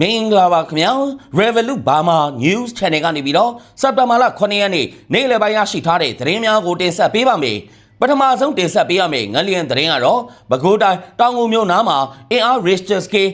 မင်္ဂလာပါခင်ဗျာ Revolut Burma News Channel ကနေပြီးတော့စက်တင်ဘာလ9ရက်နေ့နေ့လယ်ပိုင်းရရှိထားတဲ့သတင်းများကိုတင်ဆက်ပေးပါမယ်ပထမဆုံးတင်ဆက်ပေးရမယ့်ငလျင်သတင်းကတော့ပဲခူးတိုင်းတောင်ငူမြို့နားမှာအင်အား Richter scale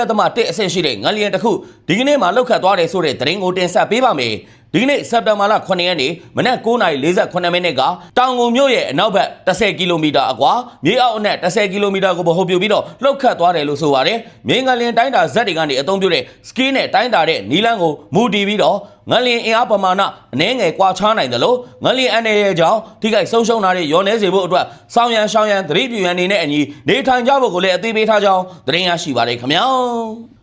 9.1အဆင့်ရှိတဲ့ငလျင်တစ်ခုဒီကနေ့မှလောက်ခတ်သွားတယ်ဆိုတဲ့သတင်းကိုတင်ဆက်ပေးပါမယ် ဒီကနေ့စက်တင်ဘာလ9ရက်နေ့မနက်9:48မိနစ်ကတောင်ငူမြို့ရဲ့အနောက်ဘက်10ကီလိုမီတာအကွာမြေအောက်အနက်10ကီလိုမီတာကိုဗဟိုပြုပြီးတော့လှုပ်ခတ်သွားတယ်လို့ဆိုပါတယ်။မြေငလျင်တိုင်းတာဇက်တွေကနေအသုံးပြုတဲ့စကီးနဲ့တိုင်းတာတဲ့နီလန်းကိုမူတည်ပြီးတော့ငလျင်အင်အားပမာဏအနည်းငယ်ကွာခြားနိုင်တယ်လို့ငလျင်အနေရဲ့ကြောင့်ထိခိုက်ဆုံးရှုံးတာတွေရောနေစေဖို့အတွက်စောင်းရန်ရှောင်းရန်သတိပြုရန်အနေနဲ့အညီနေထိုင်ကြဖို့ကိုလည်းအသိပေးထားကြောင်းသတင်းရရှိပါတယ်ခင်ဗျာ။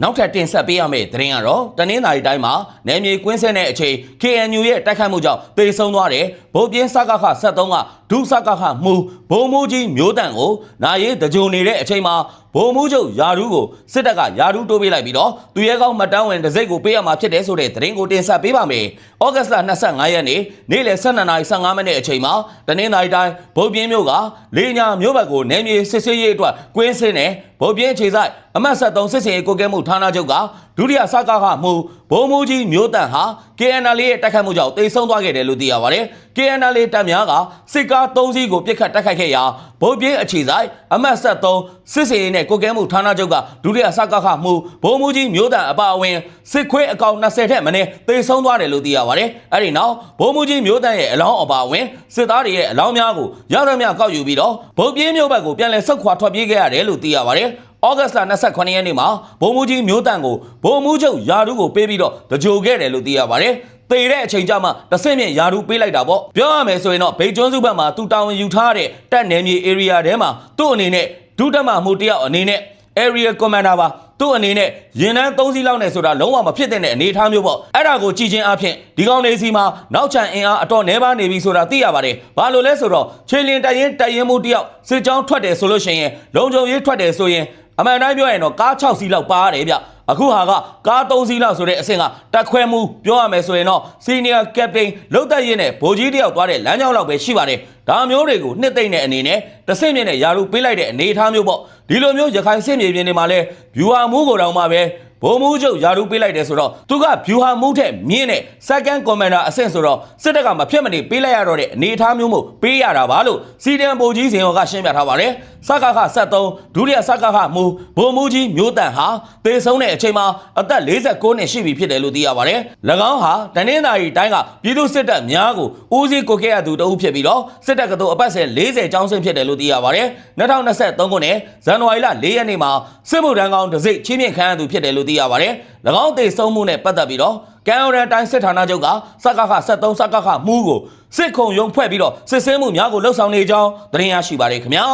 နောက်ထပ်တင်ဆက်ပေးရမယ့်သတင်းကတော့တနင်္လာရီတိုင်းမှာနယ်မြေကွင်းဆဲတဲ့အချိန် KNU ရဲ့တိုက်ခတ်မှုကြောင့်တေဆုံးသွားတဲ့ဗိုလ်ပြင်းစကခ73ကဒုစကခမှုဘုံမိုးကြီးမျိုးတန့်ကိုနာရေးတကြုံနေတဲ့အချိန်မှာဘုံမိုးချုပ်ယာဒူးကိုစစ်တပ်ကယာဒူးတိုးပေးလိုက်ပြီးတော့သူရဲကောင်းမတန်းဝင်တစ်စိတ်ကိုပေးရမှာဖြစ်တယ်ဆိုတဲ့သတင်းကိုတင်ဆက်ပေးပါမယ်။ဩဂတ်စ်လ25ရက်နေ့နေ့လယ်12:15မိနစ်အချိန်မှာတနင်္လာရီတိုင်းဗုတ်ပြင်းမြို့ကလေညာမြို့ဘက်ကိုနယ်မြေစစ်ဆေးရေးအတွက်ကွင်းစင်းနဲ့ ဗုတ်ပြင်းခြေဆိုင်အမတ်73စစ်စင်ရေးကိုကဲမှုဌာနချုပ်ကဒုတိယစကားကမှုဘုံမူကြီးမျိုးတန်ဟာ KNL ရဲ့တိုက်ခတ်မှုကြောင့်တိတ်ဆုံးသွားခဲ့တယ်လို့သိရပါတယ်။ KNL တပ်များကစစ်ကား3စီးကိုပြစ်ခတ်တိုက်ခိုက်ခဲ့ရာဗုတ်ပြင်းအခြေဆိုင်အမတ်73စစ်စင်ရေးနဲ့ကိုကဲမှုဌာနချုပ်ကဒုတိယစကားကမှုဘုံမူကြီးမျိုးတန်အပါအဝင်စစ်ခွေးအကောင်20ထက်မနည်းတိတ်ဆုံးသွားတယ်လို့သိရပါတယ်။အဲဒီနောက်ဘုံမူကြီးမျိုးတန်ရဲ့အလောင်းအပါအဝင်စစ်သားတွေရဲ့အလောင်းများကိုရသမျှကောက်ယူပြီးတော့ဗုတ်ပြင်းမျိုးဘက်ကိုပြန်လည်ဆုတ်ခွာထွက်ပြေးခဲ့ရတယ်လို့သိရပါတယ်။ ဩဂတ်စ်လ28ရက်နေ့မှာဘုံမူကြီးမျိုးတန့်ကိုဘုံမူချုပ်ယာဒူးကိုပေးပြီးတော့တကြိုခဲ့တယ်လို့သိရပါတယ်။တေတဲ့အချိန်ကျမှတဆင့်မြင့်ယာဒူးပေးလိုက်တာပေါ့။ပြောရမယ်ဆိုရင်တော့ဗိတ်ကျွန်းစုဘက်မှာသူတာဝန်ယူထားတဲ့တပ်နယ်မြေ area ထဲမှာသူ့အနေနဲ့ဒုတက်မမှုတယောက်အနေနဲ့ area commander ပါသူ့အနေနဲ့ရင်နှန်း၃စီးလောက်နဲ့ဆိုတာလုံးဝမဖြစ်တဲ့အနေအထားမျိုးပေါ့အဲ့ဒါကိုကြည်ချင်းအဖြစ်ဒီကောင်လေးစီမှာနောက်ချန်အင်အားအတော်နှဲပါနေပြီဆိုတာသိရပါတယ်ဘာလို့လဲဆိုတော့ခြေလင်တရင်တရင်မှုတယောက်စစ်ကြောင်းထွက်တယ်ဆိုလို့ရှိရင်လုံခြုံရေးထွက်တယ်ဆိုရင် အမှန်တိုင်းပြောရင်တော့ကား6စီးလောက်ပါရတယ်ဗျအခုဟာကကား3စီးလောက်ဆိုတဲ့အဆင့်ကတက်ခွဲမှုပြောရမယ်ဆိုရင်တော့ senior captain လောက်သက်ရင်နဲ့ဗိုလ်ကြီးတယောက်သွားတဲ့လမ်းကြောင်းလောက်ပဲရှိပါတယ်ဒါမျိုးတွေကိုနှစ်သိမ့်တဲ့အနေနဲ့တဆင့်မြင့်နဲ့ယာရုပေးလိုက်တဲ့အနေအထားမျိုးပေါ့ဒီလိုမျိုးရခိုင်စစ်မြေပြင်တွေမှာလဲ viewer မှုကိုတောင်မှပဲ ဘုံမှုချုပ်ယာရုပေးလိုက်တယ်ဆိုတော့သူက viewer မှုထက်မြင့်တဲ့ second commander အဆင့်ဆိုတော့စစ်တပ်ကမဖြစ်မနေပေးလိုက်ရတော့တဲ့အနေအထားမျိုးမို့ပေးရတာပါလို့စီဒန်ဗိုလ်ကြီးစင်ရောကရှင်းပြထားပါတယ်စကခ73ဒုတိယစကခမူဘုံမှုကြီးမျိုးတန်ဟာသေဆုံးတဲ့အချိန်မှာအသက်49နှစ်ရှိပြီဖြစ်တယ်လို့သိရပါတယ်၎င်းဟာတနင်္သာရီတိုင်းကပြည်သူစစ်တပ်များကိုဦးစီးကိုခဲ့ရသူတအုပ်ဖြစ်ပြီးတော့စစ်တပ်ကတော့အပတ်စဉ်40ကျောင်းဆင်းဖြစ်တယ်လို့သိရပါတယ်2023ခုနှစ်ဇန်နဝါရီလ4ရက်နေ့မှာစစ်မှုထမ်းကောင်းတစ်စိတ်ချင်းမြင့်ခံရသူဖြစ်တယ်လို့သိရပါတယ်၎င်းသေဆုံးမှုနဲ့ပတ်သက်ပြီးတော့ကံရန်တိုင်းစစ်ဌာနချုပ်ကစကခ73စကခမှုကိုစစ်ခုံရုံဖွဲ့ပြီးတော့စစ်စင်းမှုများကိုလှုပ်ဆောင်နေကြောင်းသတင်းရရှိပါတယ်ခင်ဗျာ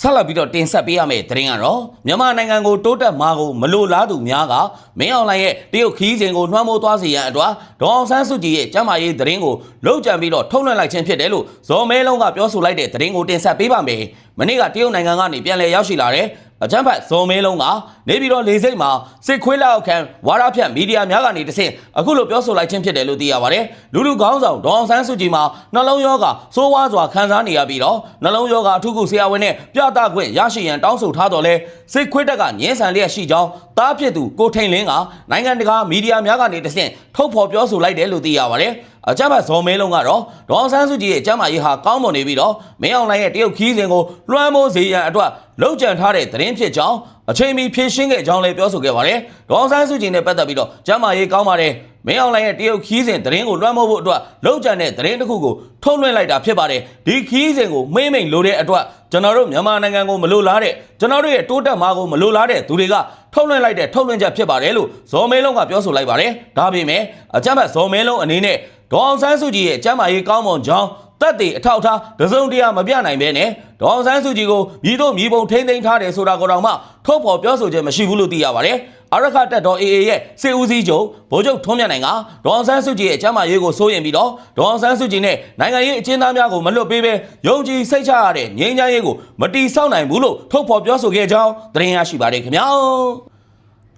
ဆက်လက်ပြီးတော့တင်ဆက်ပေးရမယ့်သတင်းကတော့မြန်မာနိုင်ငံကိုတိုးတက်မှာကိုမလိုလားသူများကမင်းအောင်လှိုင်ရဲ့တရုတ်ခီးစဉ်ကိုနှွှမ်းမိုးသွားစေရန်အတွက်ဒေါအောင်ဆန်းစုကြည်ရဲ့ကျမ်းမာရေးသတင်းကိုလုံခြံပြီးတော့ထုတ်လွှင့်လိုက်ခြင်းဖြစ်တယ်လို့ဇော်မဲလုံးကပြောဆိုလိုက်တဲ့သတင်းကိုတင်ဆက်ပေးပါမယ်။မနေ့ကတရုတ်နိုင်ငံကနေပြန်လည်ရောက်ရှိလာတဲ့ အကြမ်းဖက်ဇော်မဲလုံးကနေပြီးတော့လေစိတ်မှာစစ်ခွေးလောက်ခံဝါရဖြန့်မီဒီယာများကနေတဆင့်အခုလိုပြောဆိုလိုက်ခြင်းဖြစ်တယ်လို့သိရပါတယ်။လူလူကောင်းဆောင်ဒေါအောင်ဆန်းစုကြည်မှာနှလုံးရောဂါစိုးဝါးစွာခံစားနေရပြီးတော့နှလုံးရောဂါအထူးကုဆရာဝန်နဲ့ပြသခွင့်ရရှိရန်တောင်းဆိုထားတော်လဲစစ်ခွေးတက်ကညှင်းဆန်လျက်ရှိကြောင်းတားဖြစ်သူကိုထိန်လင်းကနိုင်ငံတကာမီဒီယာများကနေတဆင့်ထုတ်ဖော်ပြောဆိုလိုက်တယ်လို့သိရပါတယ်။ အကြမ်းဖက်ဇော်မဲလုံးကတော့ဒေါအောင်ဆန်းစုကြည်ရဲ့အကြမ်းမာရေးဟာကောင်းမွန်နေပြီးတော့မင်းအောင်လှိုင်ရဲ့တရုတ်ခီးစဉ်ကိုလွှမ်းမိုးစေရန်အတွက်လုံခြံထားတဲ့သတင်းဖြစ်ကြောင်းအချိန်မီဖြည့်ရှင်းခဲ့ကြောင်းလည်းပြောဆိုခဲ့ပါတယ်။ဒေါအောင်ဆန်းစုကြည်နဲ့ပတ်သက်ပြီးတော့ကျမ်းမာရေးကောင်းပါတယ်။မင်းအောင်လှိုင်ရဲ့တရုတ်ခီးစဉ်သတင်းကိုလွှမ်းမိုးဖို့အတွက်လုံခြံတဲ့သတင်းတစ်ခုကိုထုတ်လွှင့်လိုက်တာဖြစ်ပါတယ်။ဒီခီးစဉ်ကိုမိမ့်မိန်လိုတဲ့အတွက်ကျွန်တော်တို့မြန်မာနိုင်ငံကိုမလိုလားတဲ့ကျွန်တော်တို့ရဲ့တိုးတက်မှာကိုမလိုလားတဲ့သူတွေကထုတ်လွှင့်လိုက်တဲ့ထုတ်လွှင့်ချက်ဖြစ်ပါတယ်လို့ဇော်မဲလုံးကပြောဆိုလိုက်ပါတယ်။ဒါပေမဲ့အကြမ်းဖက်ဇော်မဲလုံးအနေနဲ့ ဒေါအောင်ဆန်းစုကြည်ရဲ့ကျမ်းမာရေးကောင်းမွန်ကြောင်းတက်တေအထောက်အထားတစုံတရာမပြနိုင်ပဲနဲ့ဒေါအောင်ဆန်းစုကြည်ကိုမြည်တို့မြည်ပုံထိမ့်သိမ်းထားတယ်ဆိုတာကိုတော့မှထုတ်ဖော်ပြောဆိုခြင်းမရှိဘူးလို့သိရပါတယ်။အရခတက်တော် AA ရဲ့စစ်ဦးစီးချုပ်ဗိုလ်ချုပ်ထွန်းမြတ်နိုင်ကဒေါအောင်ဆန်းစုကြည်ရဲ့ကျမ်းမာရေးကိုစိုးရင်ပြီးတော့ဒေါအောင်ဆန်းစုကြည်နဲ့နိုင်ငံရေးအကျဉ်းသားများကိုမလွတ်ပေးဘဲယုံကြည်စိတ်ချရတဲ့ငြိမ်းချမ်းရေးကိုမတီးဆောက်နိုင်ဘူးလို့ထုတ်ဖော်ပြောဆိုခဲ့ကြောင်းသတင်းရရှိပါတယ်ခင်ဗျာ။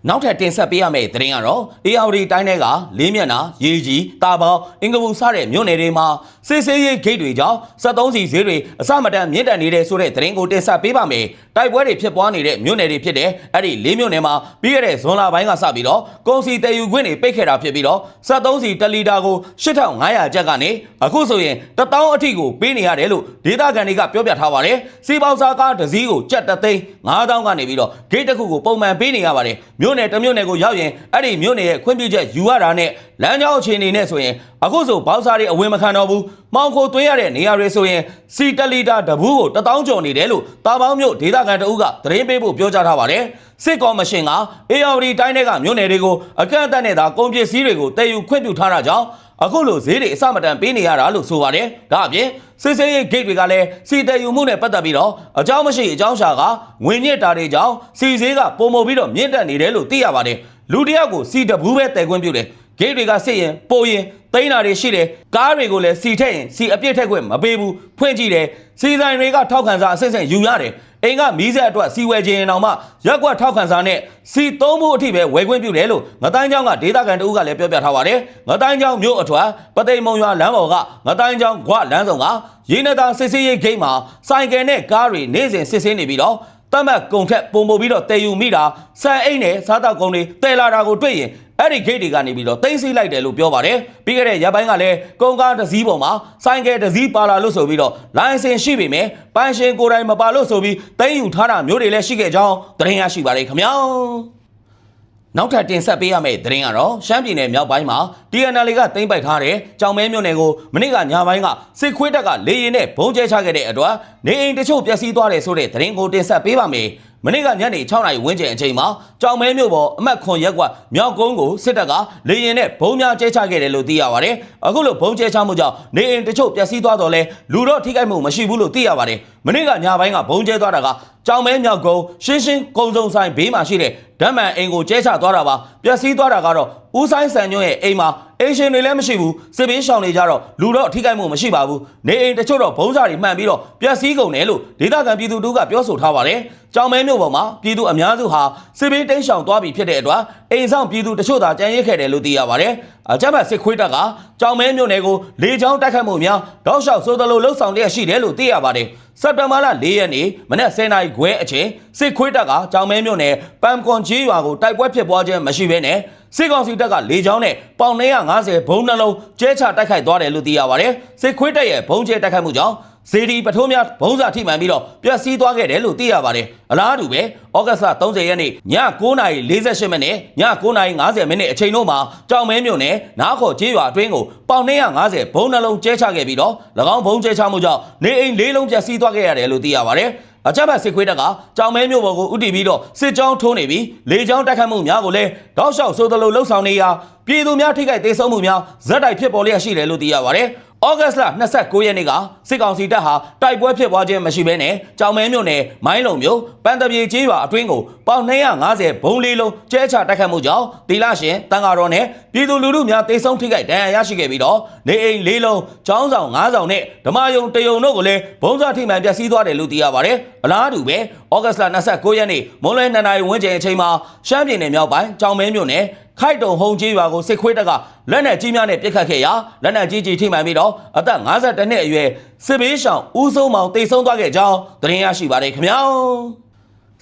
နောက်ထပ်တင်ဆက်ပေးရမယ့်သတင်းကတော့ ARD တိုင်းထဲကလေးမျက်နှာရေကြီးတာပေါင်းအင်္ဂပူစတဲ့မြို့နယ်တွေမှာစစ်ဆေးရေးဂိတ်တွေကြောင့်73စီဈေးတွေအစမတန်မြင့်တက်နေတဲ့ဆိုတဲ့သတင်းကိုတင်ဆက်ပေးပါမယ်။တိုက်ပွဲတွေဖြစ်ပွားနေတဲ့မြို့နယ်တွေဖြစ်တဲ့အဲ့ဒီလေးမြို့နယ်မှာပြီးခဲ့တဲ့ဇွန်လပိုင်းကစပြီးတော့ကုန်စီတည်ယူခွင့်တွေပိတ်ခဲ့တာဖြစ်ပြီးတော့73စီ1လီတာကို8500ကျပ်ကနေအခုဆိုရင်1000အထိကိုပေးနေရတယ်လို့ဒေသခံတွေကပြောပြထားပါတယ်။စီပေါစားကားတစ်စီးကိုကျပ်တသိန်း9000ကနေပြီးတော့ဂိတ်တစ်ခုကိုပုံမှန်ပေးနေရပါတယ်။မြို့နယ်တစ်မြို့နယ်ကိုရောက်ရင်အဲ့ဒီမြို့နယ်ရဲ့ခွင့်ပြုချက်ယူရတာနဲ့လမ်းကြောင်းအခြေအနေနဲ့ဆိုရင်အခုဆိုဘောက်စားတွေအဝင်မခံတော့ဘူး။မောင်ခိုသွင်းရတဲ့နေရာတွေဆိုရင်စီတလီတာတဘူးကို1000ကျော်နေတယ်လို့တာပေါင်းမြို့ဒေသခံတအုပ်ကသတင်းပေးဖို့ပြောကြားထားပါတယ်။စစ်ကော်မရှင်က ARD တိုင်းတွေကမြို့နယ်တွေကိုအကန့်အသတ်နဲ့သာကုန်ပစ္စည်းတွေကိုတည်ယူခွင့်ပြုထားတာကြောင့် အခုလိုဈေးတွေအစမတန်ပေးနေရတာလို့ဆိုပါတယ်။ဒါအပြင်စစ်စေးရေးဂိတ်တွေကလည်းစီတည်ယူမှုနဲ့ပတ်သက်ပြီးတော့အကြောင်းမရှိအကြောင်းရှာကငွေညစ်တာတွေကြောင့်စီဈေးကပုံမပြီးတော့မြင့်တက်နေတယ်လို့သိရပါတယ်။လူတစ်ယောက်ကိုစီတဘူးပဲတည်ခွင့်ပြုတယ်။ဂိတ်တွေကစစ်ရင်ပိုရင်တိန်းတာတွေရှိတယ်ကားတွေကိုလည်းစီထက်ရင်စီအပြစ်ထက်ခွင့်မပေးဘူးဖွင့်ကြည့်တယ်စီဆိုင်တွေကထောက်ခံစာအစစ်စစ်ယူရတယ် အိမ်ကမီးစက်အတွက်စီဝယ်ခြင်းအောင်မှရက်ကွက်ထောက်ခံစာနဲ့စီသုံးဖို့အထိပဲဝယ်ခွင့်ပြုတယ်လို့ငတိုင်းကျောင်းကဒေတာကန်တဦးကလည်းပြောပြထားပါတယ်ငတိုင်းကျောင်းမြို့အထွတ်ပသိမ်မုံရွာလမ်းပေါ်ကငတိုင်းကျောင်းခွလမ်းဆောင်ကရင်းနေတာစစ်စေးရေးဂိတ်မှာဆိုင်ကယ်နဲ့ကားတွေနေ့စဉ်စစ်ဆေးနေပြီးတော့ တတ်မှတ်ကုန်ထက်ပုံပို့ပြီးတော့တည်ယူမိတာစံအိတ်နဲ့စားတောက်ကုန်တွေတည်လာတာကိုတွေ့ရင်အဲ့ဒီဂိတ်တွေကနေပြီးတော့တင်စီလိုက်တယ်လို့ပြောပါတယ်ပြီးခဲ့တဲ့ရပိုင်းကလည်းကုန်ကားတစ်စီးပေါ်မှာဆိုင်ကယ်တစ်စီးပါလာလို့ဆိုပြီးတော့လိုင်စင်ရှိပေမဲ့ပန်းရှင်ကိုယ်တိုင်မပါလို့ဆိုပြီးတင်ယူထားတာမျိုးတွေလည်းရှိခဲ့ကြောင်းသတင်းရရှိပါတယ်ခင်ဗျာ နောက်ထပ်တင်ဆက်ပေးရမယ့်သတင်းကတော့ရှမ်းပြည်နယ်မြောက်ပိုင်းမှာ TNL ကတင်ပိုက်ထားတဲ့ကြောင်မဲမြို့နယ်ကိုမနေ့ကညပိုင်းကစစ်ခွေးတပ်ကလေရင်နဲ့ဘုံကျဲချခဲ့တဲ့အတွက်နေအိမ်တချို့ပျက်စီးသွားတယ်ဆိုတဲ့သတင်းကိုတင်ဆက်ပေးပါမယ်။မနေ့ကညနေ6နာရီဝန်းကျင်အချိန်မှာကြောင်မဲမြို့ပေါ်အမတ်ခွန်ရက်ကွက်မြောက်ကုန်းကိုစစ်တပ်ကလေရင်နဲ့ဘုံများကျဲချခဲ့တယ်လို့သိရပါတယ်။အခုလိုဘုံကျဲချမှုကြောင့်နေအိမ်တချို့ပျက်စီးသွားတော့လဲလူတော့ထိခိုက်မှုမရှိဘူးလို့သိရပါတယ်။ မနေ့ကညပိုင်းကဘုံကျဲသွားတာကကြောင်မဲမြောက်ကုန်းရှင်းရှင်းကုံစုံဆိုင်ဘေးမှာရှိတဲ့ဓမ္မန်အိမ်ကိုကျဲချသွားတာပါပျက်စီးသွားတာကတော့ဦးဆိုင်ဆန်ညွန့်ရဲ့အိမ်မှာအိမ်ရှင်တွေလည်းမရှိဘူးစစ်ဘေးရှောင်နေကြတော့လူတော့ထိခိုက်မှုမရှိပါဘူးနေအိမ်တချို့တော့ဘုံစားတွေမှန်ပြီးတော့ပျက်စီးကုန်တယ်လို့ဒေသခံပြည်သူတို့ကပြောဆိုထားပါတယ်ကြောင်မဲမြို့ပေါ်မှာပြည်သူအများစုဟာစစ်ဘေးတိမ်းရှောင်သွားပြီဖြစ်တဲ့အတွက်အိမ်ဆောင်ပြည်သူတချို့သာကြံရစ်ခဲ့တယ်လို့သိရပါတယ်အကြမ်းဖက်စစ်ခွေးတပ်ကကြောင်မဲမြို့နယ်ကိုလေကြောင်းတိုက်ခတ်မှုများတောက်လျှောက်ဆိုသလိုလှုပ်ဆောင်လျက်ရှိတယ်လို့သိရပါတယ် စက်တဘာလ၄ရက်နေ့မနက်10:00နာရီခွဲအချိန်စစ်ခွေးတပ်ကကြောင်မဲမြို့နယ်ပမ်ကွန်ကြီးရွာကိုတိုက်ပွဲဖြစ်ပွားခြင်းမရှိဘဲနဲ့စစ်ကောင်စီတပ်ကလေကြောင်းနဲ့ပေါင်250ဘုံနှလုံးကျဲချတိုက်ခိုက်သွားတယ်လို့သိရပါတယ်စစ်ခွေးတပ်ရဲ့ဘုံကျဲတိုက်ခိုက်မှုကြောင့် ဇေဒီပထိုးများဘုံစာထိမှန်ပြီးတော့ပျက်စီးသွားခဲ့တယ်လို့သိရပါတယ်အလားတူပဲဩဂတ်လ30ရက်နေ့ည9:48မိနစ်ည9:50မိနစ်အချိန်တို့မှာကြောင်မဲမြို့နယ်နားခေါ်ကျေးရွာအတွင်းကိုပေါင်250ဘုံနှလုံးကျဲချခဲ့ပြီးတော့၎င်းဘုံကျဲချမှုကြောင့်နေအိမ်၄လုံးပျက်စီးသွားခဲ့ရတယ်လို့သိရပါတယ်အကြမ်းဖက်စစ်ခွေးတပ်ကကြောင်မဲမြို့ပေါ်ကိုဥတီပြီးတော့စစ်ကြောင်းထိုးနေပြီးလေကြောင်းတိုက်ခတ်မှုများကိုလည်းတောက်လျှောက်ဆိုသလိုလှုပ်ဆောင်နေရာပြည်သူများထိခိုက်ဒေဆုံးမှုများဇက်တိုက်ဖြစ်ပေါ်လျက်ရှိတယ်လို့သိရပါတယ်။ ဩဂတ်စ်လ29ရက်နေ့ကစစ်ကောင်စီတပ်ဟာတိုက်ပွဲဖြစ်ပွားခြင်းမရှိဘဲနဲ့ကြောင်မဲမြို့နယ်မိုင်းလုံမြို့ပန်တပြေကျေးရွာအတွင်းကိုပေါင်250ဘုံလေးလုံးကျဲချတိုက်ခတ်မှုကြောင့်တီလာရှင်တန်ဃာတော်နဲ့ပြည်သူလူထုများတေဆုံးထိခိုက်ဒဏ်ရာရရှိခဲ့ပြီးတော့နေအိမ်လေးလုံးចောင်းဆောင်9ဆောင်နဲ့ဓမ္မယုံတယုံတို့ကိုလည်းဘုံစားထိမှန်ပျက်စီးသွားတယ်လို့သိရပါတယ်။အလားတူပဲဩဂတ်စ်လ29ရက်နေ့မွန်းလွဲ2နာရီဝန်းကျင်အချိန်မှာရှမ်းပြည်နယ်မြောက်ပိုင်းကြောင်မဲမြို့နယ် ခိုက်တုံဟုံကြီးရွာကိုစစ်ခွေးတပ်ကလက်နက်ကြီးများနဲ့ပစ်ခတ်ခဲ့ရာလက်နက်ကြီးကြီးထိမှန်ပြီးတော့အသက်52နှစ်အရွယ်စစ်ဘေးရှောင်ဦးစိုးမောင်တိတ်ဆုံးသွားခဲ့ကြောင်းသတင်းရရှိပါတယ်ခင်ဗျာ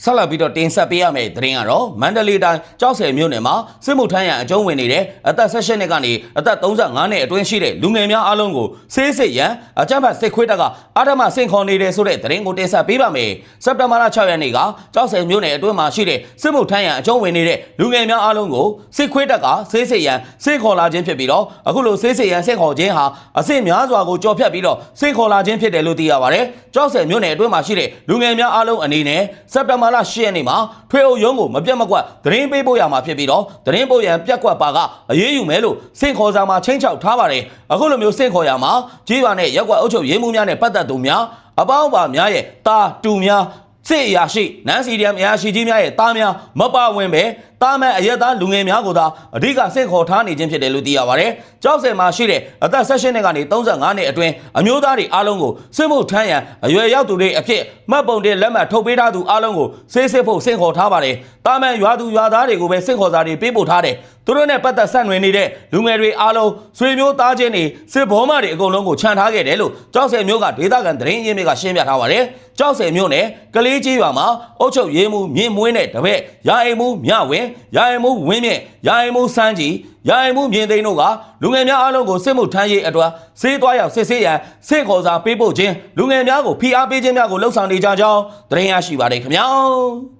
ဆက်လက်ပြီးတော့တင်ဆက်ပေးရမယ့်သတင်းကတော့မန္တလေးတိုင်းကြောက်ဆယ်မြို့နယ်မှာစစ်မှုထမ်းရန်အကျုံးဝင်နေတဲ့အသက်16နှစ်ကနေအသက်35နှစ်အတွင်းရှိတဲ့လူငယ်များအားလုံးကိုဆေးစစ်ရန်အကြမ်းဖက်စစ်ခွေးတပ်ကအာဓမ္မဆင့်ခေါ်နေတယ်ဆိုတဲ့သတင်းကိုတင်ဆက်ပေးပါမယ်။စက်တင်ဘာလ6ရက်နေ့ကကြောက်ဆယ်မြို့နယ်အတွင်းမှာရှိတဲ့စစ်မှုထမ်းရန်အကျုံးဝင်နေတဲ့လူငယ်များအားလုံးကိုစစ်ခွေးတပ်ကဆေးစစ်ရန်ဆင့်ခေါ်လာခြင်းဖြစ်ပြီးတော့အခုလိုဆေးစစ်ရန်ဆင့်ခေါ်ခြင်းဟာအဆင့်များစွာကိုကြော်ဖြတ်ပြီးတော့ဆင့်ခေါ်လာခြင်းဖြစ်တယ်လို့သိရပါတယ်။ကြောက်ဆယ်မြို့နယ်အတွင်းမှာရှိတဲ့လူငယ်များအားလုံးအနေနဲ့စက်တင်ဘာလ10ရက်နေ့မှာထွေအုပ်ရုံးကိုမပြတ်မကွက်သတင်းပေးပို့ရမှာဖြစ်ပြီးတော့သတင်းပို့ရန်ပြက်ကွက်ပါကအရေးယူမယ်လို့စင့်ခေါ်စာမှာချင်းချောက်ထားပါတယ်အခုလိုမျိုးစင့်ခေါ်ရမှာကြီးရွာနဲ့ရက်ကွက်အုပ်ချုပ်ရေးမှုများနဲ့ပတ်သက်သူများအပေါင်းပါများရဲ့တာတူများစစ်အရာရှိနန်းစီဒီယမ်အရာရှိကြီးများရဲ့တားများမပါဝင်ပဲ တာမန်အရက်သားလူငယ်များကိုသာအဓိကစင့်ခေါ်ထားနေခြင်းဖြစ်တယ်လို့သိရပါတယ်။ကြောက်စင်မှာရှိတဲ့အသက်16နှစ်ကနေ35နှစ်အတွင်းအမျိုးသားတွေအားလုံးကိုစစ်မှုထမ်းရန်အရွယ်ရောက်သူတွေအဖြစ်မှတ်ပုံတင်လက်မှတ်ထုတ်ပေးထားသူအားလုံးကိုဆေးစစ်ဖို့စင့်ခေါ်ထားပါတယ်။တာမန်ရွာသူရွာသားတွေကိုပဲစင့်ခေါ်စာတွေပေးပို့ထားတယ်။သူတို့နဲ့ပတ်သက်ဆက်နွယ်နေတဲ့လူငယ်တွေအားလုံးဆွေမျိုးသားချင်းတွေစစ်ဘောမတွေအကုန်လုံးကိုခြံထားခဲ့တယ်လို့ကြောက်စင်မျိုးကဒေသခံသတင်းရင်းမြစ်ကရှင်းပြထားပါတယ်။ကြောက်စင်မျိုးနဲ့ကလေးကြီးရွာမှာအုတ်ချုပ်ရေးမှုမြင့်မွေးတဲ့တပည့်ရာအိမ်မှုမြဝင်ရာအိမ်မှုဝင်းမြင့်ရာအိမ်မှုစန်းကြီးရာအိမ်မှုမြင့်သိန်းတို့ကလူငယ်များအားလုံးကိုစစ်မှုထမ်းရေးအတွက်ဆေးသွားရောက်စစ်ဆေးရန်စိတ်ခေါ်စာပေးပို့ခြင်းလူငယ်များကိုဖိအားပေးခြင်းများကိုလှုံ့ဆော်နေကြကြောင်းသတင်းရရှိပါတယ်ခင်ဗျာ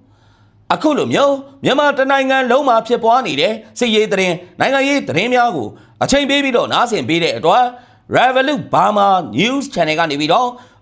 ။အခုလိုမျိုးမြန်မာတနိုင်ငံလုံးမှာဖြစ်ပွားနေတဲ့စစ်ရေးသတင်းနိုင်ငံရေးသတင်းများကိုအချိန်ပေးပြီးတော့နားဆင်ပေးတဲ့အတွက် Revolut Burma News Channel ကနေပြီးတော့